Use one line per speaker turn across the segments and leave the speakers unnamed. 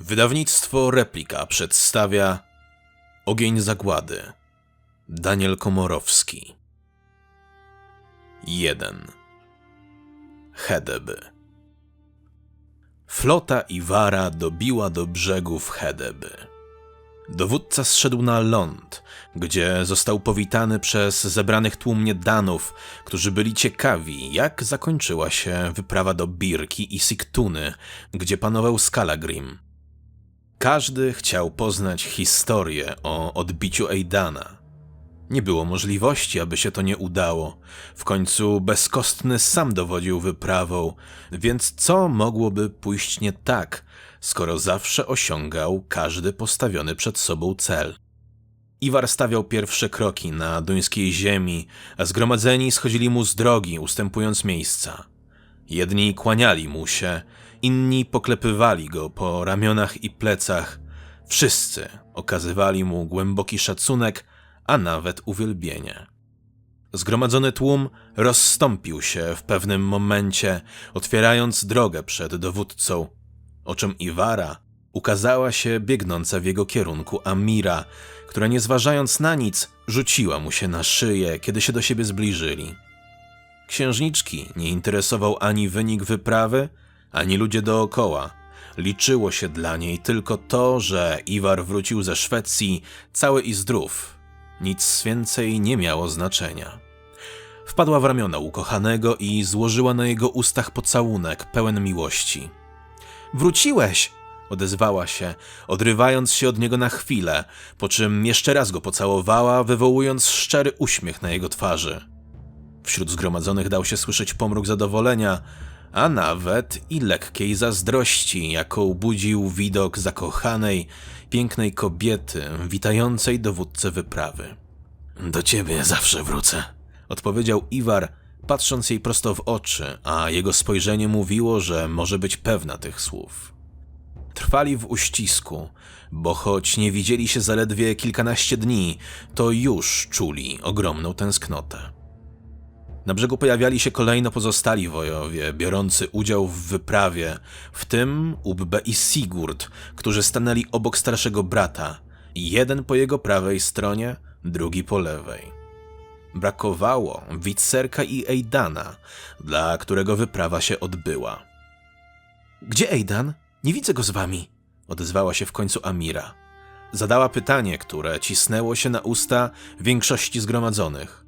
Wydawnictwo Replika przedstawia Ogień Zagłady. Daniel Komorowski. 1. Hedeby. Flota Iwara dobiła do brzegów Hedeby. Dowódca zszedł na ląd, gdzie został powitany przez zebranych tłumnie Danów, którzy byli ciekawi, jak zakończyła się wyprawa do Birki i Siktuny, gdzie panował Skalagrim. Każdy chciał poznać historię o odbiciu Eidana. Nie było możliwości, aby się to nie udało. W końcu bezkostny sam dowodził wyprawą, więc co mogłoby pójść nie tak, skoro zawsze osiągał każdy postawiony przed sobą cel? Iwar stawiał pierwsze kroki na duńskiej ziemi, a zgromadzeni schodzili mu z drogi, ustępując miejsca. Jedni kłaniali mu się, inni poklepywali go po ramionach i plecach. Wszyscy okazywali mu głęboki szacunek, a nawet uwielbienie. Zgromadzony tłum rozstąpił się w pewnym momencie, otwierając drogę przed dowódcą. Oczem Iwara ukazała się biegnąca w jego kierunku Amira, która nie zważając na nic, rzuciła mu się na szyję, kiedy się do siebie zbliżyli. Księżniczki nie interesował ani wynik wyprawy, ani ludzie dookoła. Liczyło się dla niej tylko to, że Iwar wrócił ze Szwecji cały i zdrów. Nic więcej nie miało znaczenia. Wpadła w ramiona ukochanego i złożyła na jego ustach pocałunek pełen miłości. Wróciłeś! odezwała się, odrywając się od niego na chwilę, po czym jeszcze raz go pocałowała, wywołując szczery uśmiech na jego twarzy. Wśród zgromadzonych dał się słyszeć pomruk zadowolenia, a nawet i lekkiej zazdrości, jaką budził widok zakochanej, pięknej kobiety witającej dowódcę wyprawy. Do ciebie zawsze wrócę, odpowiedział Iwar, patrząc jej prosto w oczy, a jego spojrzenie mówiło, że może być pewna tych słów. Trwali w uścisku, bo choć nie widzieli się zaledwie kilkanaście dni, to już czuli ogromną tęsknotę. Na brzegu pojawiali się kolejno pozostali wojowie, biorący udział w wyprawie, w tym Ubbe i Sigurd, którzy stanęli obok starszego brata, jeden po jego prawej stronie, drugi po lewej. Brakowało Witserka i Eidana, dla którego wyprawa się odbyła. Gdzie Eidan? Nie widzę go z wami, odezwała się w końcu Amira. Zadała pytanie, które cisnęło się na usta większości zgromadzonych.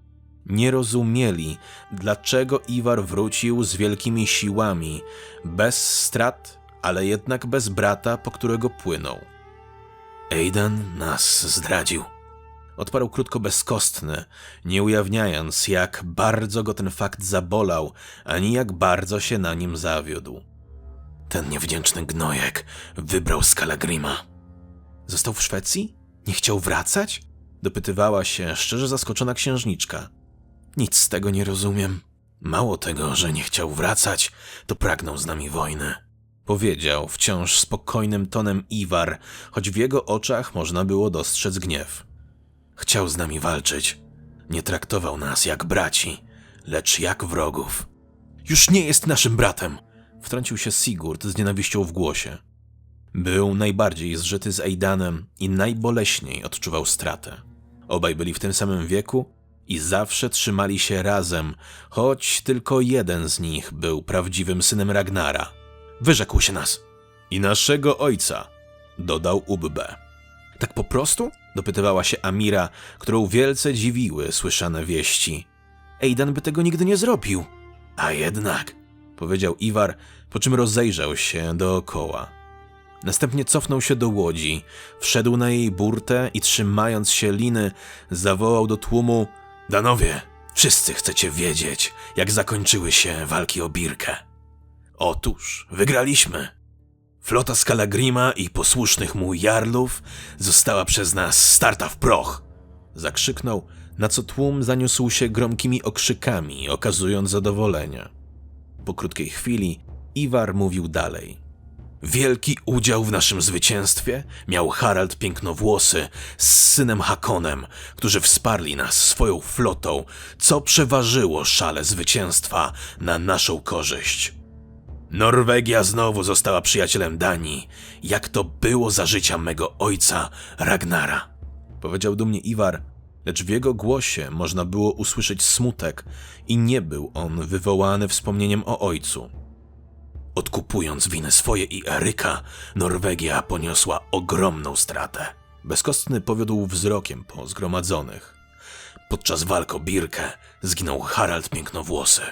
Nie rozumieli, dlaczego Iwar wrócił z wielkimi siłami, bez strat, ale jednak bez brata, po którego płynął. Aidan nas zdradził. Odparł krótko bezkostny, nie ujawniając, jak bardzo go ten fakt zabolał, ani jak bardzo się na nim zawiódł. Ten niewdzięczny gnojek wybrał Skalagrima. Został w Szwecji? Nie chciał wracać? Dopytywała się szczerze zaskoczona księżniczka. Nic z tego nie rozumiem. Mało tego, że nie chciał wracać, to pragnął z nami wojny. Powiedział wciąż spokojnym tonem Iwar, choć w jego oczach można było dostrzec gniew. Chciał z nami walczyć. Nie traktował nas jak braci, lecz jak wrogów. Już nie jest naszym bratem! Wtrącił się Sigurd z nienawiścią w głosie. Był najbardziej zżyty z Eidanem i najboleśniej odczuwał stratę. Obaj byli w tym samym wieku i zawsze trzymali się razem, choć tylko jeden z nich był prawdziwym synem Ragnara. Wyrzekł się nas. I naszego ojca, dodał Ubbe. Tak po prostu? dopytywała się Amira, którą wielce dziwiły słyszane wieści. Ejdan by tego nigdy nie zrobił. A jednak, powiedział Iwar, po czym rozejrzał się dookoła. Następnie cofnął się do łodzi, wszedł na jej burtę i trzymając się liny, zawołał do tłumu: Danowie, wszyscy chcecie wiedzieć, jak zakończyły się walki o Birkę. Otóż wygraliśmy. Flota Skalagrima i posłusznych mu jarlów została przez nas starta w proch. Zakrzyknął, na co tłum zaniósł się gromkimi okrzykami, okazując zadowolenie. Po krótkiej chwili Iwar mówił dalej. Wielki udział w naszym zwycięstwie miał Harald Pięknowłosy z synem Hakonem, którzy wsparli nas swoją flotą, co przeważyło szale zwycięstwa na naszą korzyść. Norwegia znowu została przyjacielem Danii, jak to było za życia mego ojca Ragnara. Powiedział dumnie Iwar, lecz w jego głosie można było usłyszeć smutek i nie był on wywołany wspomnieniem o ojcu. Odkupując winy swoje i Eryka, Norwegia poniosła ogromną stratę. Bezkostny powiódł wzrokiem po zgromadzonych. Podczas walk o Birkę zginął Harald Pięknowłosy.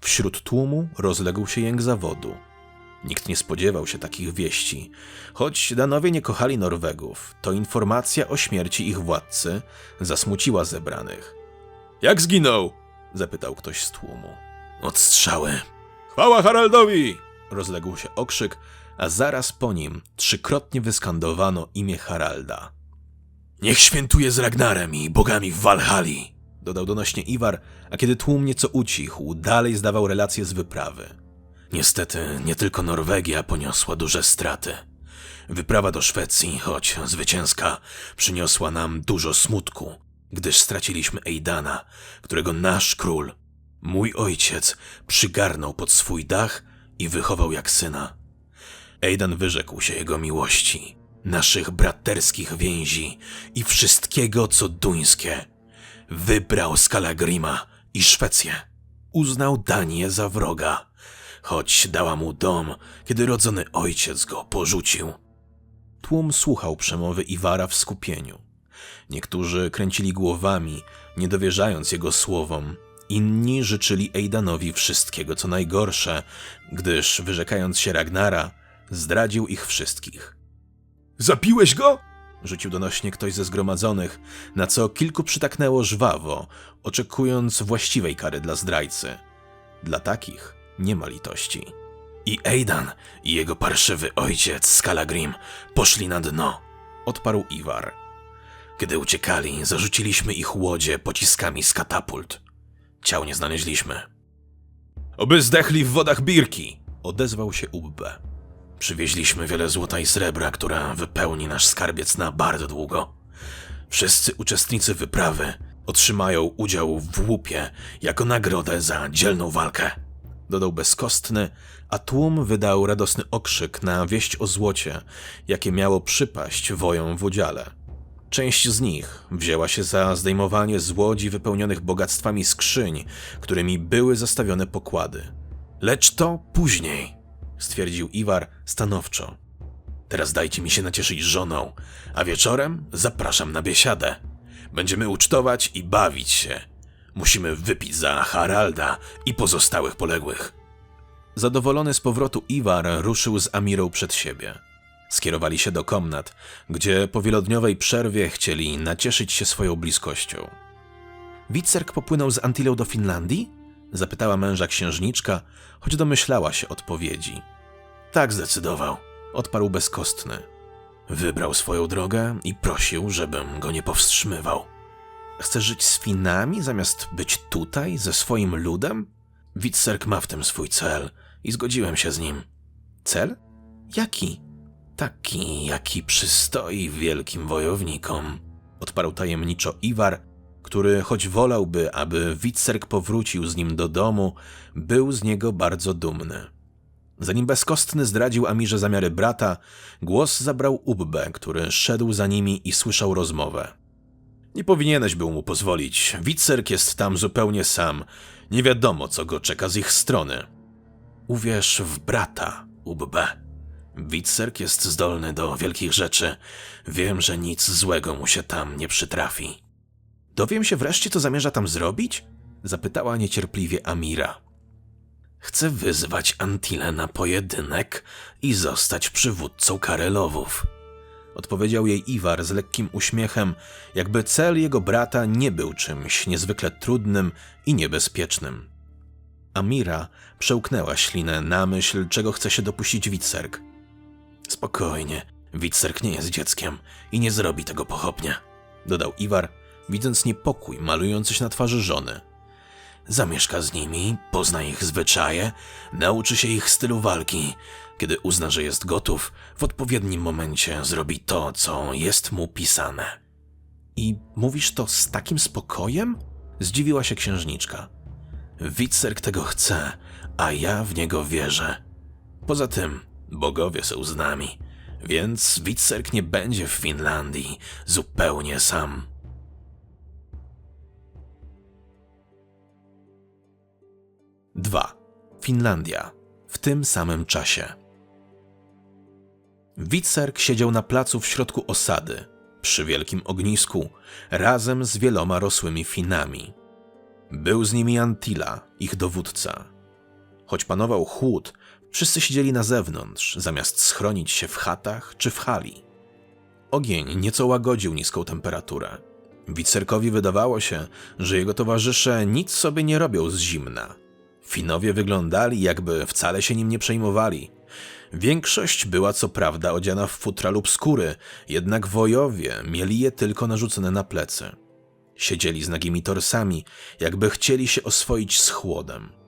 Wśród tłumu rozległ się jęk zawodu. Nikt nie spodziewał się takich wieści. Choć Danowie nie kochali Norwegów, to informacja o śmierci ich władcy zasmuciła zebranych. Jak zginął? zapytał ktoś z tłumu. Od strzały. Chwała Haraldowi! Rozległ się okrzyk, a zaraz po nim trzykrotnie wyskandowano imię Haralda. Niech świętuje z Ragnarem i bogami w Walhali, dodał donośnie Iwar, a kiedy tłum nieco ucichł, dalej zdawał relacje z wyprawy. Niestety, nie tylko Norwegia poniosła duże straty. Wyprawa do Szwecji, choć zwycięska, przyniosła nam dużo smutku, gdyż straciliśmy Ejdana, którego nasz król, mój ojciec, przygarnął pod swój dach i wychował jak syna. Ejdan wyrzekł się jego miłości, naszych braterskich więzi i wszystkiego, co duńskie. Wybrał Skalagrima i Szwecję. Uznał Danię za wroga, choć dała mu dom, kiedy rodzony ojciec go porzucił. Tłum słuchał przemowy Iwara w skupieniu. Niektórzy kręcili głowami, nie dowierzając jego słowom. Inni życzyli Ejdanowi wszystkiego, co najgorsze, gdyż, wyrzekając się Ragnara, zdradził ich wszystkich. Zabiłeś go? Rzucił donośnie ktoś ze zgromadzonych, na co kilku przytaknęło żwawo, oczekując właściwej kary dla zdrajcy. Dla takich nie ma litości. I Ejdan i jego parszywy ojciec Skalagrim poszli na dno, odparł Iwar. Kiedy uciekali, zarzuciliśmy ich łodzie pociskami z katapult. Ciał nie znaleźliśmy. Oby zdechli w wodach Birki, odezwał się Ubbe. Przywieźliśmy wiele złota i srebra, która wypełni nasz skarbiec na bardzo długo. Wszyscy uczestnicy wyprawy otrzymają udział w łupie jako nagrodę za dzielną walkę. Dodał bezkostny, a tłum wydał radosny okrzyk na wieść o złocie, jakie miało przypaść wojom w udziale. Część z nich wzięła się za zdejmowanie z łodzi wypełnionych bogactwami skrzyń, którymi były zastawione pokłady. Lecz to później, stwierdził Iwar stanowczo. Teraz dajcie mi się nacieszyć żoną, a wieczorem zapraszam na biesiadę. Będziemy ucztować i bawić się. Musimy wypić za Haralda i pozostałych poległych. Zadowolony z powrotu Iwar ruszył z Amirą przed siebie. Skierowali się do komnat, gdzie po wielodniowej przerwie chcieli nacieszyć się swoją bliskością. Witserk popłynął z Antilą do Finlandii? Zapytała męża księżniczka, choć domyślała się odpowiedzi. Tak zdecydował, odparł bezkostny. Wybrał swoją drogę i prosił, żebym go nie powstrzymywał. Chcesz żyć z Finami zamiast być tutaj, ze swoim ludem? Witserk ma w tym swój cel i zgodziłem się z nim. Cel? Jaki? Taki, jaki przystoi wielkim wojownikom, odparł tajemniczo Iwar, który, choć wolałby, aby Witserk powrócił z nim do domu, był z niego bardzo dumny. Zanim bezkostny zdradził Amirze zamiary brata, głos zabrał Ubbe, który szedł za nimi i słyszał rozmowę. Nie powinieneś był mu pozwolić. Witserk jest tam zupełnie sam. Nie wiadomo, co go czeka z ich strony. Uwierz w brata, Ubbe. Witserk jest zdolny do wielkich rzeczy. Wiem, że nic złego mu się tam nie przytrafi. Dowiem się wreszcie, co zamierza tam zrobić? Zapytała niecierpliwie Amira. Chcę wyzwać Antilę na pojedynek i zostać przywódcą Karelowów. Odpowiedział jej Iwar z lekkim uśmiechem, jakby cel jego brata nie był czymś niezwykle trudnym i niebezpiecznym. Amira przełknęła ślinę na myśl, czego chce się dopuścić Witserk. Spokojnie, Witserk nie jest dzieckiem i nie zrobi tego pochopnie, dodał Iwar, widząc niepokój malujący się na twarzy żony. Zamieszka z nimi, pozna ich zwyczaje, nauczy się ich stylu walki. Kiedy uzna, że jest gotów, w odpowiednim momencie zrobi to, co jest mu pisane. I mówisz to z takim spokojem? Zdziwiła się księżniczka. Witserk tego chce, a ja w niego wierzę. Poza tym, bogowie są z nami, więc Witserk nie będzie w Finlandii zupełnie sam. Dwa. Finlandia. W tym samym czasie. Witserk siedział na placu w środku osady, przy wielkim ognisku, razem z wieloma rosłymi Finami. Był z nimi Antila, ich dowódca. Choć panował chłód, wszyscy siedzieli na zewnątrz, zamiast schronić się w chatach czy w hali. Ogień nieco łagodził niską temperaturę. Wicerkowi wydawało się, że jego towarzysze nic sobie nie robią z zimna. Finowie wyglądali, jakby wcale się nim nie przejmowali. Większość była co prawda odziana w futra lub skóry, jednak wojowie mieli je tylko narzucone na plecy. Siedzieli z nagimi torsami, jakby chcieli się oswoić z chłodem.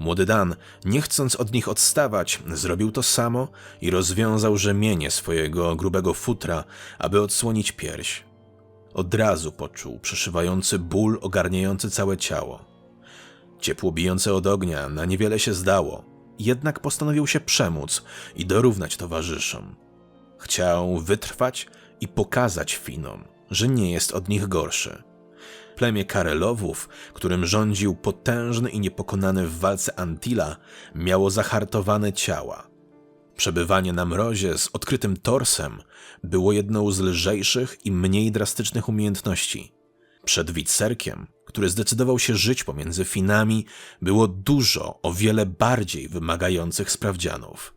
Młody Dan, nie chcąc od nich odstawać, zrobił to samo i rozwiązał rzemienie swojego grubego futra, aby odsłonić pierś. Od razu poczuł przeszywający ból ogarniający całe ciało. Ciepło bijące od ognia na niewiele się zdało, jednak postanowił się przemóc i dorównać towarzyszom. Chciał wytrwać i pokazać Finom, że nie jest od nich gorszy. Plemię Karelowów, którym rządził potężny i niepokonany w walce Antila, miało zahartowane ciała. Przebywanie na mrozie z odkrytym torsem było jedną z lżejszych i mniej drastycznych umiejętności. Przed Witserkiem, który zdecydował się żyć pomiędzy Finami, było dużo, o wiele bardziej wymagających sprawdzianów.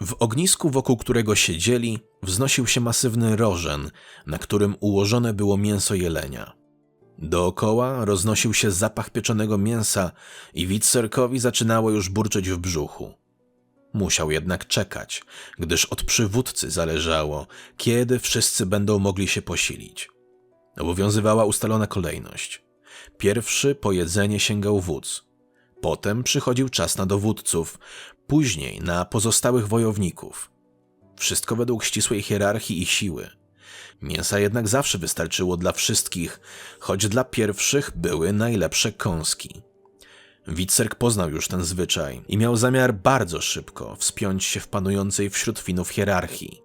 W ognisku, wokół którego siedzieli, wznosił się masywny rożen, na którym ułożone było mięso jelenia. Dookoła roznosił się zapach pieczonego mięsa i Witserkowi zaczynało już burczeć w brzuchu. Musiał jednak czekać, gdyż od przywódcy zależało, kiedy wszyscy będą mogli się posilić. Obowiązywała ustalona kolejność. Pierwszy po jedzenie sięgał wódz. Potem przychodził czas na dowódców, później na pozostałych wojowników. Wszystko według ścisłej hierarchii i siły. Mięsa jednak zawsze wystarczyło dla wszystkich, choć dla pierwszych były najlepsze kąski. Witserk poznał już ten zwyczaj i miał zamiar bardzo szybko wspiąć się w panującej wśród Finów hierarchii.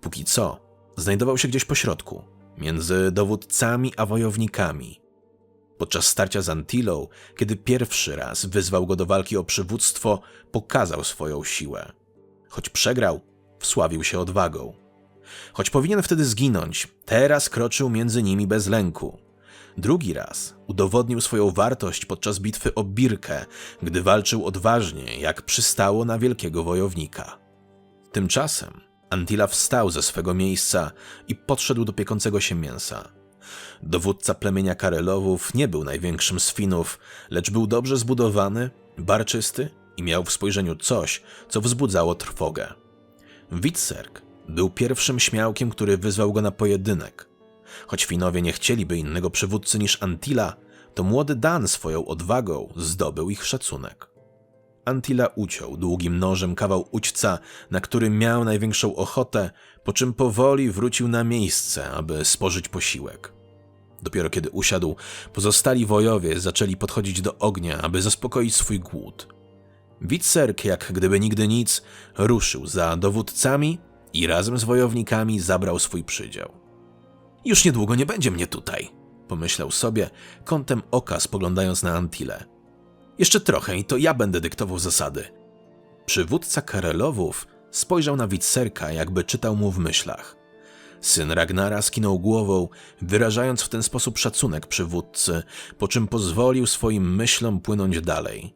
Póki co, znajdował się gdzieś po środku, między dowódcami a wojownikami. Podczas starcia z Antilą, kiedy pierwszy raz wyzwał go do walki o przywództwo, pokazał swoją siłę. Choć przegrał, wsławił się odwagą. Choć powinien wtedy zginąć, teraz kroczył między nimi bez lęku. Drugi raz udowodnił swoją wartość podczas bitwy o Birkę, gdy walczył odważnie, jak przystało na wielkiego wojownika. Tymczasem Antila wstał ze swego miejsca i podszedł do piekącego się mięsa. Dowódca plemienia Karelowów nie był największym z Finów, lecz był dobrze zbudowany, barczysty i miał w spojrzeniu coś, co wzbudzało trwogę. Witserk był pierwszym śmiałkiem, który wyzwał go na pojedynek. Choć Finowie nie chcieliby innego przywódcy niż Antila, to młody Dan swoją odwagą zdobył ich szacunek. Antila uciął długim nożem kawał ućca, na którym miał największą ochotę, po czym powoli wrócił na miejsce, aby spożyć posiłek. Dopiero kiedy usiadł, pozostali wojowie zaczęli podchodzić do ognia, aby zaspokoić swój głód. Witserk, jak gdyby nigdy nic, ruszył za dowódcami i razem z wojownikami zabrał swój przydział. Już niedługo nie będzie mnie tutaj, pomyślał sobie, kątem oka spoglądając na Antile. Jeszcze trochę i to ja będę dyktował zasady. Przywódca Karelowów spojrzał na Witserka, jakby czytał mu w myślach. Syn Ragnara skinął głową, wyrażając w ten sposób szacunek przywódcy, po czym pozwolił swoim myślom płynąć dalej.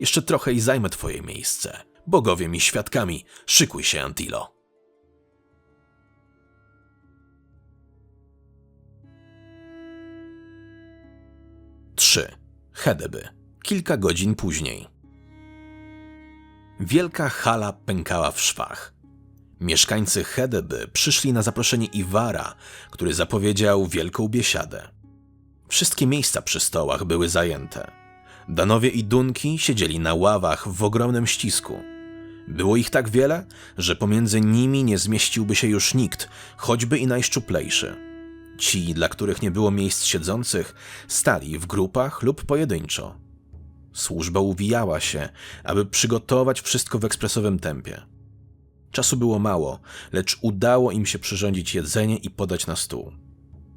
Jeszcze trochę i zajmę twoje miejsce. Bogowie mi świadkami, szykuj się, Antilo. Trzy. Hedeby. Kilka godzin później. Wielka hala pękała w szwach. Mieszkańcy Hedeby przyszli na zaproszenie Iwara, który zapowiedział wielką biesiadę. Wszystkie miejsca przy stołach były zajęte. Danowie i Dunki siedzieli na ławach w ogromnym ścisku. Było ich tak wiele, że pomiędzy nimi nie zmieściłby się już nikt, choćby i najszczuplejszy. Ci, dla których nie było miejsc siedzących, stali w grupach lub pojedynczo. Służba uwijała się, aby przygotować wszystko w ekspresowym tempie. Czasu było mało, lecz udało im się przyrządzić jedzenie i podać na stół.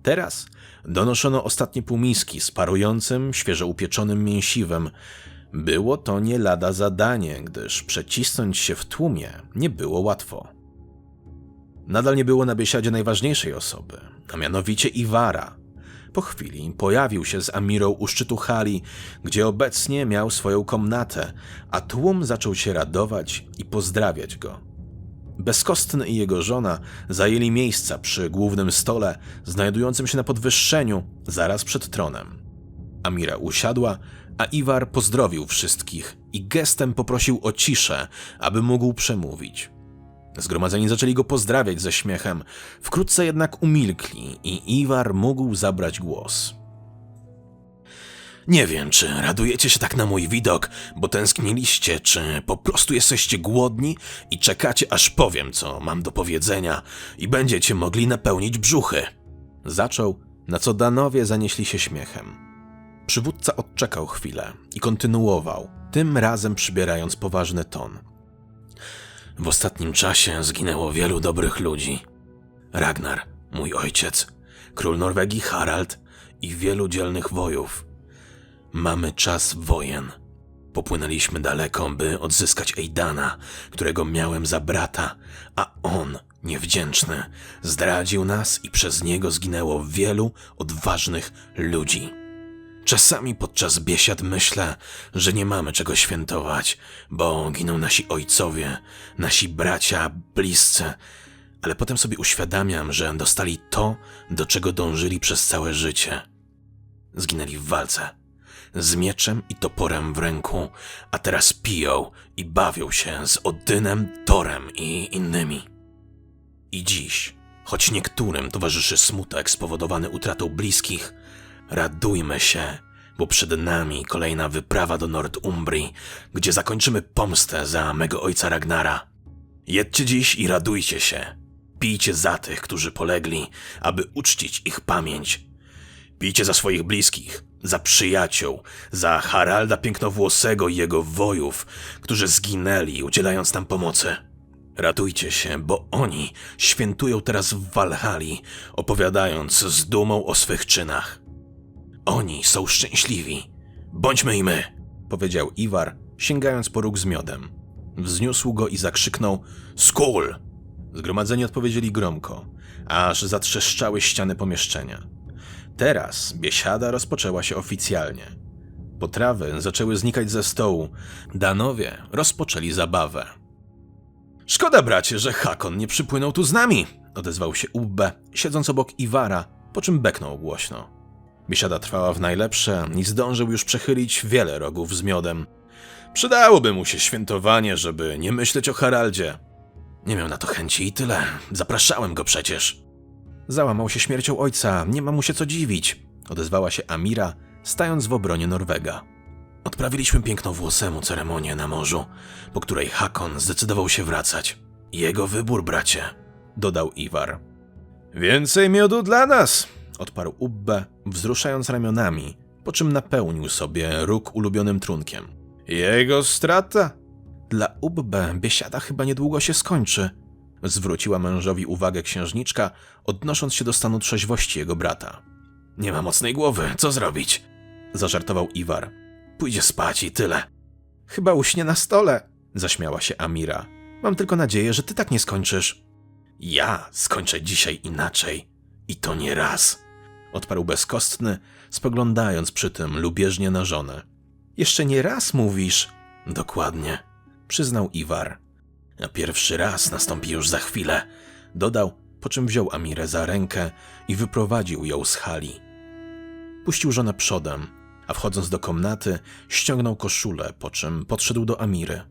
Teraz donoszono ostatnie półmiski z parującym, świeżo upieczonym mięsiwem. Było to nie lada zadanie, gdyż przecisnąć się w tłumie nie było łatwo. Nadal nie było na biesiadzie najważniejszej osoby, a mianowicie Iwara. Po chwili pojawił się z Amirą u szczytu hali, gdzie obecnie miał swoją komnatę, a tłum zaczął się radować i pozdrawiać go. Bezkostny i jego żona zajęli miejsca przy głównym stole, znajdującym się na podwyższeniu, zaraz przed tronem. Amira usiadła, a Iwar pozdrowił wszystkich i gestem poprosił o ciszę, aby mógł przemówić. Zgromadzeni zaczęli go pozdrawiać ze śmiechem, wkrótce jednak umilkli i Iwar mógł zabrać głos. Nie wiem, czy radujecie się tak na mój widok, bo tęskniliście, czy po prostu jesteście głodni i czekacie, aż powiem, co mam do powiedzenia i będziecie mogli napełnić brzuchy. Zaczął, na co Danowie zanieśli się śmiechem. Przywódca odczekał chwilę i kontynuował, tym razem przybierając poważny ton. W ostatnim czasie zginęło wielu dobrych ludzi. Ragnar, mój ojciec, król Norwegii Harald i wielu dzielnych wojów. Mamy czas wojen. Popłynęliśmy daleko, by odzyskać Ejdana, którego miałem za brata, a on, niewdzięczny, zdradził nas i przez niego zginęło wielu odważnych ludzi. Czasami podczas biesiad myślę, że nie mamy czego świętować, bo giną nasi ojcowie, nasi bracia, bliscy, ale potem sobie uświadamiam, że dostali to, do czego dążyli przez całe życie. Zginęli w walce, z mieczem i toporem w ręku, a teraz piją i bawią się z Odynem, Torem i innymi. I dziś, choć niektórym towarzyszy smutek spowodowany utratą bliskich, radujmy się, bo przed nami kolejna wyprawa do Nordumbrii, gdzie zakończymy pomstę za mego ojca Ragnara. Jedźcie dziś i radujcie się. Pijcie za tych, którzy polegli, aby uczcić ich pamięć. Pijcie za swoich bliskich, za przyjaciół, za Haralda Pięknowłosego i jego wojów, którzy zginęli, udzielając nam pomocy. Ratujcie się, bo oni świętują teraz w Walhali, opowiadając z dumą o swych czynach. Oni są szczęśliwi. Bądźmy i my, powiedział Iwar, sięgając po róg z miodem. Wzniósł go i zakrzyknął: Skól! Zgromadzeni odpowiedzieli gromko, aż zatrzeszczały ściany pomieszczenia. Teraz biesiada rozpoczęła się oficjalnie. Potrawy zaczęły znikać ze stołu. Danowie rozpoczęli zabawę. Szkoda, bracie, że Hakon nie przypłynął tu z nami, odezwał się Ubbe, siedząc obok Iwara, po czym beknął głośno. Biesiada trwała w najlepsze i zdążył już przechylić wiele rogów z miodem. Przydałoby mu się świętowanie, żeby nie myśleć o Haraldzie. Nie miał na to chęci i tyle. Zapraszałem go przecież. Załamał się śmiercią ojca, nie ma mu się co dziwić, odezwała się Amira, stając w obronie Norwega. Odprawiliśmy pięknowłosemu ceremonię na morzu, po której Hakon zdecydował się wracać. Jego wybór, bracie, dodał Iwar. Więcej miodu dla nas, odparł Ubbe, wzruszając ramionami, po czym napełnił sobie róg ulubionym trunkiem. Jego strata? Dla Ubbe biesiada chyba niedługo się skończy, zwróciła mężowi uwagę księżniczka, odnosząc się do stanu trzeźwości jego brata. Nie ma mocnej głowy, co zrobić? zażartował Iwar. Pójdzie spać i tyle. Chyba uśnie na stole, zaśmiała się Amira. Mam tylko nadzieję, że ty tak nie skończysz. Ja skończę dzisiaj inaczej. I to nie raz, odparł bezkostny, spoglądając przy tym lubieżnie na żonę. Jeszcze nie raz mówisz. Dokładnie, przyznał Iwar. A pierwszy raz nastąpi już za chwilę, dodał, po czym wziął Amirę za rękę i wyprowadził ją z hali. Puścił żonę przodem, a wchodząc do komnaty, ściągnął koszulę, po czym podszedł do Amiry.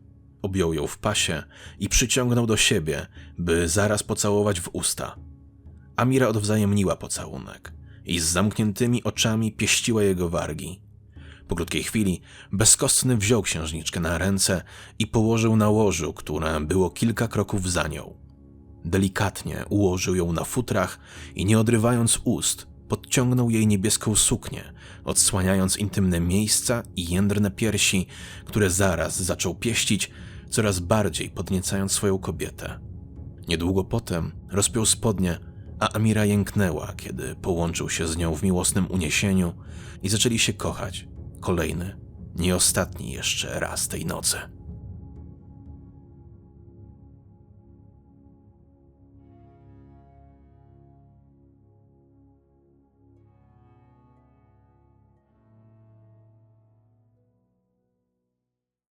Objął ją w pasie i przyciągnął do siebie, by zaraz pocałować w usta. Amira odwzajemniła pocałunek i z zamkniętymi oczami pieściła jego wargi. Po krótkiej chwili bezkostny wziął księżniczkę na ręce i położył na łożu, które było kilka kroków za nią. Delikatnie ułożył ją na futrach i nie odrywając ust, podciągnął jej niebieską suknię, odsłaniając intymne miejsca i jędrne piersi, które zaraz zaczął pieścić, coraz bardziej podniecając swoją kobietę. Niedługo potem rozpiął spodnie, a Amira jęknęła, kiedy połączył się z nią w miłosnym uniesieniu i zaczęli się kochać. Kolejny, nie ostatni jeszcze raz tej nocy.